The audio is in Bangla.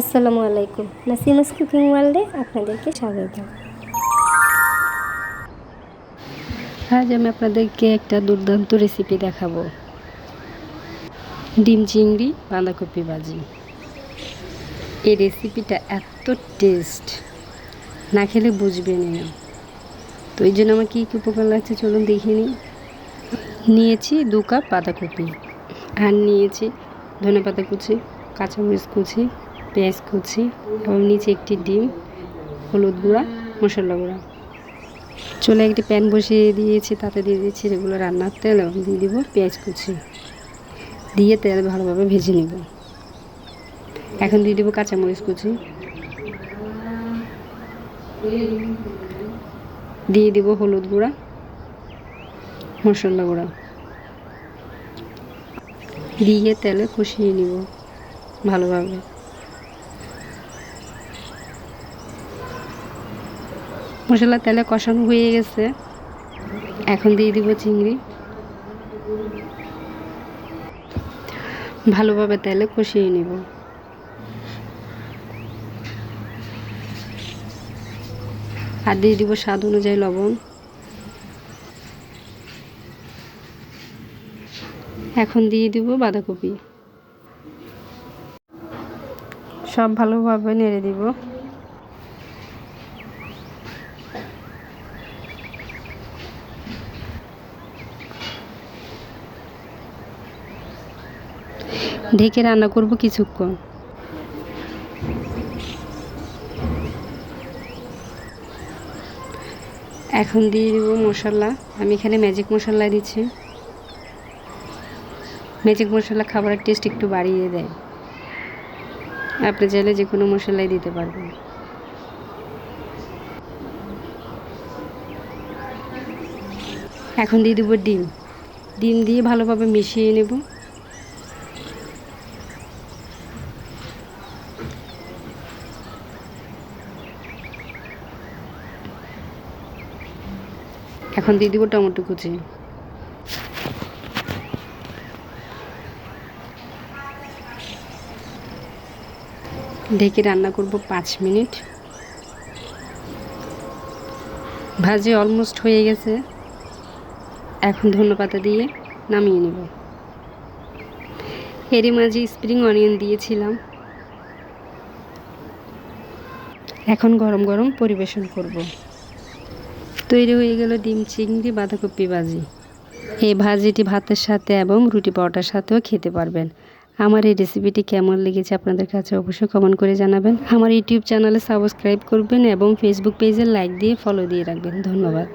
আসসালামু আলাইকুম। নাসিমাস কুকিং ওয়ার্ল্ডে আপনাদেরকে স্বাগত। আজ আমি আপনাদেরকে একটা দুর্দান্ত রেসিপি দেখাবো। ডিম চিংড়ি, বাঁধাকপি ভাজি। এই রেসিপিটা এত টেস্ট না খেলে বুঝবেনই না। তো এই জন্য আমার কী কী উপকার লাগছে চলুন দেখে নিই। নিয়েছি দু কাপ বাঁধাকপি। আর নিয়েছি ধনে পাতা কুচি, কাঁচামরিচ কুচি পেঁয়াজ কুচি এবং নিচে একটি ডিম, হলুদ গুঁড়া, মশলা গুঁড়া। চলে একটি প্যান বসিয়ে দিয়েছি, তাতে দিয়ে দিচ্ছি যেগুলো রান্নার তেল এবং দিয়ে দিব পেঁয়াজ কুচি। দিয়ে তেল ভালোভাবে ভেজে নেব। এখন দিয়ে দেবো কাঁচামরিচ কুচি। দিয়ে দিব হলুদ গুঁড়া, মশলা গুঁড়া। দিয়ে তেলে কষিয়ে নিব ভালোভাবে। মশলা তেলে কষানো হয়ে গেছে। এখন দিয়ে দিব চিংড়ি। ভালোভাবে তেলে কষিয়ে নিব। আর দিয়ে দিব স্বাদ অনুযায়ী লবণ। এখন দিয়ে দিব বাঁধাকপি। সব ভালোভাবে নেড়ে দিব। ঢেকে রান্না করব কিছুক্ষণ। এখন দিয়ে দেব মশলা। আমি এখানে ম্যাজিক মশলা দিচ্ছি। ম্যাজিক মশলা খাবারের টেস্ট একটু বাড়িয়ে দেয়। আপনি চাইলে যে কোনো মশলাই দিতে পারবেন। এখন দিয়ে দেবো ডিম। ডিম দিয়ে ভালোভাবে মিশিয়ে নেব। এখন দিয়ে দিব টমেটো কুচি। ঢেকে রান্না করব পাঁচ মিনিট। ভাজি অলমোস্ট হয়ে গেছে। এখন ধন্যপাতা দিয়ে নামিয়ে নেব। এরই মাঝে স্প্রিং অনিয়ন দিয়েছিলাম। এখন গরম গরম পরিবেশন করব। তৈরি হয়ে গেল ডিম, চিংড়ি, বাঁধাকপি ভাজি। এই ভাজিটি ভাতের সাথে এবং রুটি পরোটার সাথেও খেতে পারবেন। আমার এই রেসিপিটি কেমন লেগেছে আপনাদের কাছে অবশ্যই কমেন্ট করে জানাবেন। আমার ইউটিউব চ্যানেলে সাবস্ক্রাইব করবেন এবং ফেসবুক পেজে লাইক দিয়ে ফলো দিয়ে রাখবেন। ধন্যবাদ।